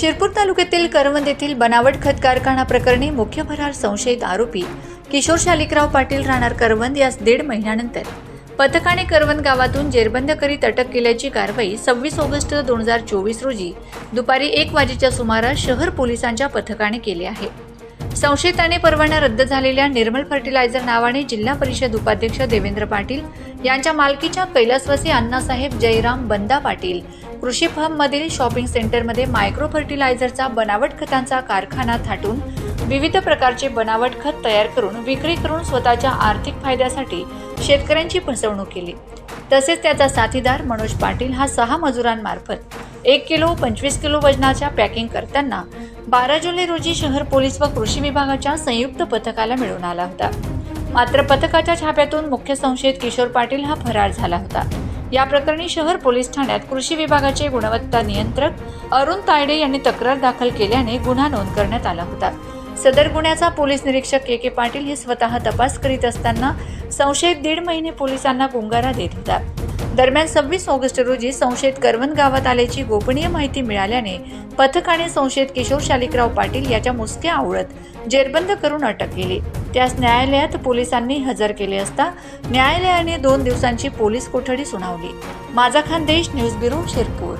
शिरपूर तालुक्यातील करवंद येथील बनावट खत कारखाना प्रकरणी मुख्य फरार संशयित आरोपी किशोर शालिकराव पाटील राहणार करवंद यास दीड महिन्यानंतर. पथकाने करवंद गावातून जेरबंद करीत अटक केल्याची कारवाई सव्वीस ऑगस्ट दोन हजार चोवीस रोजी दुपारी एक वाजेच्या सुमारास शहर पोलिसांच्या पथकाने केली आहे. संशयिताने परवाना रद्द झालेल्या निर्मल फर्टिलायझर नावाने जिल्हा परिषद उपाध्यक्ष देवेंद्र पाटील यांच्या मालकीच्या कैलासवासी अण्णासाहेब जयराम बंदा पाटील कृषी फार्ममधील शॉपिंग सेंटरमध्ये मायक्रो फर्टिलायझरचा बनावट खतांचा कारखाना थाटून विविध प्रकारचे बनावट खत तयार करून विक्री करून स्वतःच्या आर्थिक फायद्यासाठी शेतकऱ्यांची फसवणूक केली. तसेच त्याचा साथीदार मनोज पाटील हा सहा मजुरांमार्फत एक किलो पंचवीस किलो वजनाच्या पॅकिंग करताना बारा जुलै रोजी शहर पोलीस व कृषी विभागाच्या संयुक्त पथकाला मिळून आला होता. मात्र पथकाच्या छाप्यातून मुख्य संशयित किशोर पाटील हा फरार झाला होता. या प्रकरणी शहर पोलीस ठाण्यात कृषी विभागाचे गुणवत्ता नियंत्रक अरुण तायडे यांनी तक्रार दाखल केल्याने गुन्हा नोंद करण्यात आला होता. सदर गुन्ह्याचा पोलीस निरीक्षक के के पाटील हे स्वतः तपास करीत असताना संशयित दीड महिने पोलिसांना गुंगारा देत होता. दरम्यान सव्वीस ऑगस्ट रोजी संशयित करवंद गावात आल्याची गोपनीय माहिती मिळाल्याने पथकाने संशयित किशोर शालिकराव पाटील याच्या मुसक्या आवळत जेरबंद करून अटक केली. त्यास न्यायालयात पोलिसांनी हजर केले असता न्यायालयाने दोन दिवसांची पोलीस कोठडी सुनावली. माझा खानदेश न्यूज ब्युरो शिरपूर.